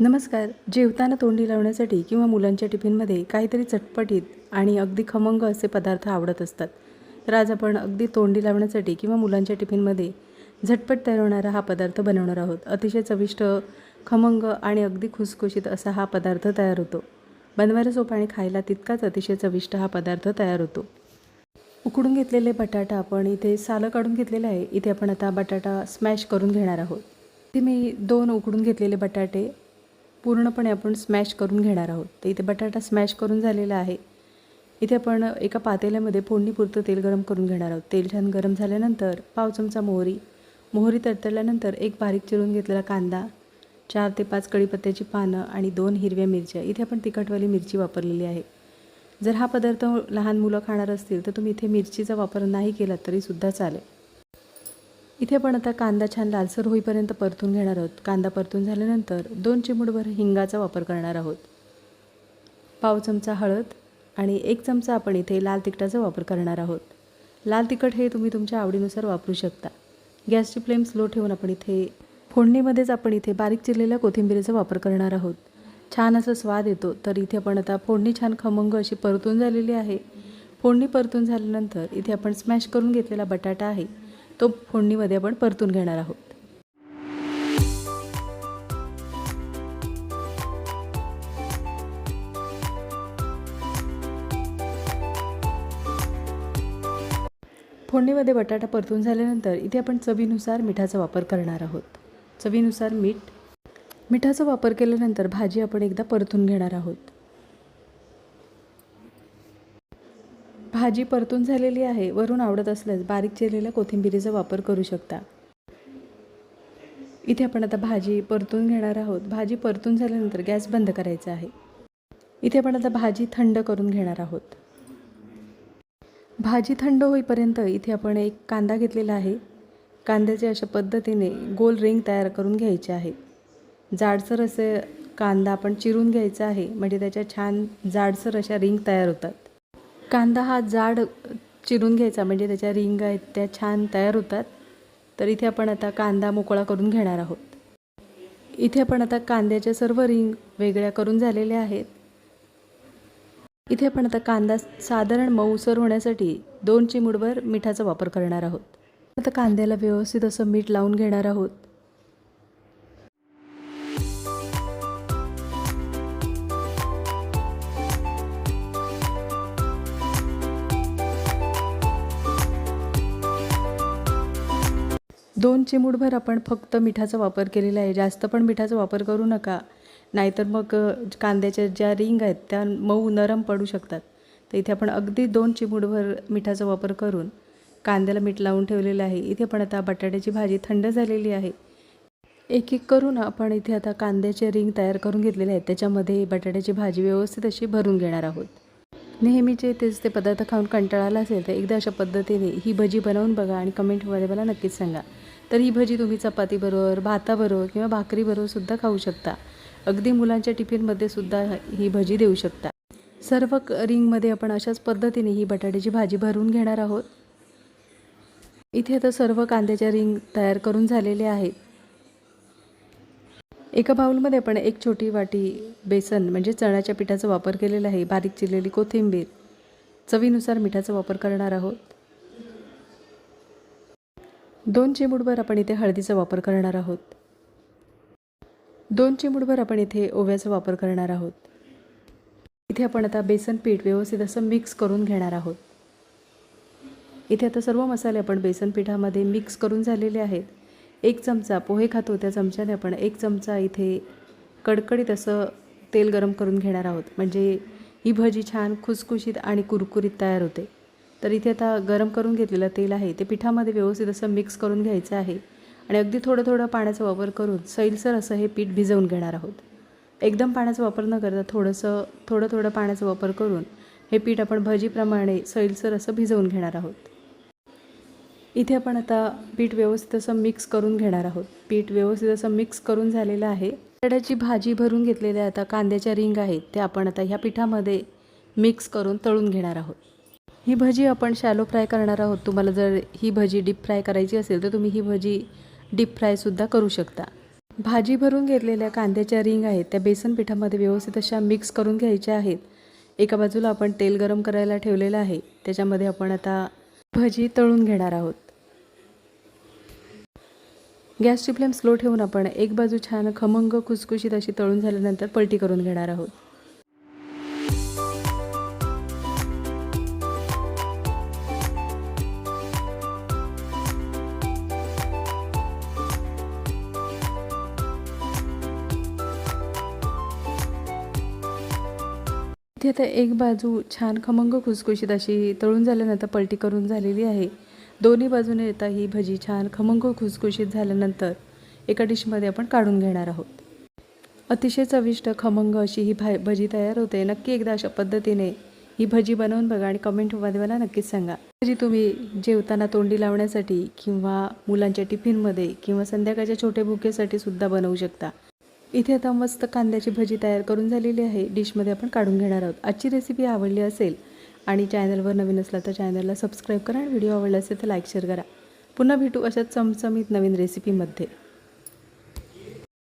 नमस्कार. जेवताना तोंडी लावण्यासाठी किंवा मुलांच्या टिफिनमध्ये काहीतरी चटपटीत आणि अगदी खमंग असे पदार्थ आवडत असतात. तर आज आपण अगदी तोंडी लावण्यासाठी किंवा मुलांच्या टिफिनमध्ये झटपट तयार होणारा हा पदार्थ बनवणार आहोत. अतिशय चविष्ट खमंग आणि अगदी खुसखुशीत असा हा पदार्थ तयार होतो. बनवायला सोपा आणि खायला तितकाच अतिशय चविष्ट हा पदार्थ तयार होतो. उकडून घेतलेले बटाटा आपण इथे सालं काढून घेतलेलं आहे. इथे आपण आता बटाटा स्मॅश करून घेणार आहोत. इथे मी दोन उकडून घेतलेले बटाटे पूर्णपणे आपण स्मॅश करून घेणार आहोत. तर इथे बटाटा स्मॅश करून झालेला आहे. इथे आपण एका पातेल्यामध्ये फोडणीपुरतं तेल गरम करून घेणार आहोत. तेल छान गरम झाल्यानंतर पाव चमचा मोहरी. मोहरी तडतडल्यानंतर एक बारीक चिरून घेतलेला कांदा चार ते पाच कढीपत्त्याची पानं आणि दोन हिरव्या मिरच्या. इथे आपण तिखटवाली मिरची वापरलेली आहे. जर हा पदार्थ लहान मुलं खाणार असतील तर तुम्ही इथे मिरचीचा वापर नाही केला तरीसुद्धा चालेल. इथे आपण आता कांदा छान लालसर होईपर्यंत परतून घेणार आहोत. कांदा परतून झाल्यानंतर दोन चिमूटभर हिंगाचा वापर करणार आहोत. पाव चमचा हळद आणि एक चमचा आपण इथे लाल तिखटाचा वापर करणार आहोत. लाल तिखट हे तुम्ही तुमच्या आवडीनुसार वापरू शकता. गॅसची फ्लेम स्लो ठेवून आपण इथे फोडणीमध्येच आपण इथे बारीक चिरलेल्या कोथिंबीरीचा वापर करणार आहोत. छान असा स्वाद येतो तर इथे आपण आता फोडणी छान खमंग अशी परतून झालेली आहे. फोडणी परतून झाल्यानंतर इथे आपण स्मॅश करून घेतलेला बटाटा आहे. तो फोडणीमध्ये आपण परतून घेणार आहोत. फोडणीमध्ये बटाटा परतून झाल्यानंतर इथे आपण चवीनुसार मिठाचा वापर करणार आहोत. चवीनुसार मीठ. मिठाचा वापर केल्यानंतर भाजी आपण एकदा परतून घेणार आहोत. भाजी परतून झालेली आहे वरून आवडत असल्यास बारीक चिरलेल्या कोथिंबिरीचा वापर करू शकता. इथे आपण आता भाजी परतून घेणार आहोत. भाजी परतून झाल्यानंतर गॅस बंद करायचा आहे. इथे आपण आता भाजी थंड करून घेणार आहोत. भाजी थंड होईपर्यंत इथे आपण एक कांदा घेतलेला आहे. कांद्याचे अशा पद्धतीने गोल रिंग तयार करून घ्यायचे आहे. जाडसर असे कांदा आपण चिरून घ्यायचा आहे म्हणजे त्याच्या छान जाडसर अशा रिंग तयार होतात. कांदा हा जाड चिरून घ्यायचा म्हणजे त्याच्या रिंग आहेत त्या छान तयार होतात. तर इथे आपण आता कांदा मोकळा करून घेणार आहोत. इथे आपण आता कांद्याच्या सर्व रिंग वेगळ्या करून झालेल्या आहेत. इथे आपण आता कांदा साधारण मऊसर होण्यासाठी दोन चिमुडभर मिठाचा वापर करणार आहोत. आता कांद्याला व्यवस्थित असं मीठ लावून घेणार आहोत. दोन चिमूटभर आपण फक्त मिठाचा वापर केलेला आहे. जास्त पण मिठाचा वापर करू नका. नाहीतर मग कांद्याच्या ज्या रिंग आहेत त्या मऊ नरम पडू शकतात. तर इथे आपण अगदी दोन चिमूटभर मिठाचा वापर करून कांद्याला मीठ लावून ठेवलेलं आहे. इथे पण आता बटाट्याची भाजी थंड झालेली आहे. एक एक करून आपण इथे आता कांद्याचे रिंग तयार करून घेतलेले आहेत. त्याच्यामध्ये बटाट्याची भाजी व्यवस्थित अशी भरून घेणार आहोत. नेहमीचे तेच ते पदार्थ खाऊन कंटाळा आला असेल तर एकदा अशा पद्धतीने ही भजी बनवून बघा आणि कमेंटमध्ये मला नक्कीच सांगा. तर ही भजी तुम्ही चपातीबरोबर भाताबरोबर किंवा भाकरीबरोबर सुद्धा खाऊ शकता. अगदी मुलांच्या टिफिनमध्ये सुद्धा ही भजी देऊ शकता. सर्व क- रिंगमध्ये आपण अशाच पद्धतीने ही बटाट्याची भाजी भरून घेणार आहोत. इथे आता सर्व कांद्याच्या रिंग तयार करून झालेले आहेत. एका बाऊलमध्ये आपण एक छोटी वाटी बेसन म्हणजे चण्याच्या पिठाचा वापर केलेला आहे बारीक चिरलेली कोथिंबीर चवीनुसार मिठाचा वापर करणार आहोत. दोन चिमूटभर आपण इथे हळदीचा वापर करणार आहोत. दोन चिमूटभर आपण इथे ओव्याचा वापर करणार आहोत. इथे आपण आता बेसन पीठ व्यवस्थित असं मिक्स करून घेणार आहोत. इथे आता सर्व मसाले आपण बेसन पिठामध्ये मिक्स करून झालेले आहेत. एक चमचा पोहे खातो त्या चमच्याने आपण एक चमचा इथे कडकडीत असं तेल गरम करून घेणार आहोत. म्हणजे ही भजी छान खुसखुशीत आणि कुरकुरीत तयार होते. तर इथे आता गरम करून घेतलेलं तेल आहे ते पिठामध्ये व्यवस्थित असं मिक्स करून घ्यायचं आहे आणि अगदी थोडं थोडं पाण्याचा वापर करून सैलसर असं हे पीठ भिजवून घेणार आहोत. एकदम पाण्याचा वापर न करता थोडंसं थोडं थोडं पाण्याचा वापर करून हे पीठ आपण भजीप्रमाणे सैलसर असं भिजवून घेणार आहोत. इथे आपण आता पीठ व्यवस्थित असं मिक्स करून घेणार आहोत. पीठ व्यवस्थित असं मिक्स करून झालेलं आहे. बटाट्याची भाजी भरून घेतलेल्या आता कांद्याच्या रिंग आहेत. त्या आपण आता ह्या पिठामध्ये मिक्स करून तळून घेणार आहोत. ही भजी आपण शॅलो फ्राय करणार आहोत. तुम्हाला जर ही भजी डीप फ्राय करायची असेल तर तुम्ही ही भजी डीप फ्रायसुद्धा करू शकता. भाजी भरून घेतलेल्या कांद्याच्या रिंग आहेत. त्या बेसन पिठामध्ये व्यवस्थित अशा मिक्स करून घ्यायच्या आहेत. एका बाजूला आपण तेल गरम करायला ठेवलेलं आहे. त्याच्यामध्ये आपण आता भजी तळून घेणार आहोत. गॅसची फ्लेम स्लो ठेवून आपण एक बाजू छान खमंग खुसखुशीत अशी तळून झाल्यानंतर पलटी करून घेणार आहोत. इथे आता एक बाजू छान खमंग खुसखुशीत अशी तळून झाल्यानंतर पलटी करून झालेली आहे. दोन्ही बाजूने येता ही भजी छान खमंग खुसखुशीत झाल्यानंतर एका डिशमध्ये आपण काढून घेणार आहोत. अतिशय चविष्ट खमंग अशी ही भा भजी तयार होते. नक्की एकदा अशा पद्धतीने ही भजी बनवून बघा आणि कमेंटमध्ये मला नक्कीच सांगा. भजी तुम्ही जेवताना तोंडी लावण्यासाठी किंवा मुलांच्या टिफिनमध्ये किंवा संध्याकाळच्या छोट्या बुकेसाठी सुद्धा बनवू शकता. इथे आता मस्त कांद्याची भजी तयार करून झालेली आहे. डिशमध्ये आपण काढून घेणार आहोत. आजची रेसिपी आवडली असेल आणि चॅनलवर नवीन असला तर चॅनलला सबस्क्राईब करा आणि व्हिडिओ आवडला असेल तर लाईक शेअर करा. पुन्हा भेटू अशा चमचमीत नवीन रेसिपीमध्ये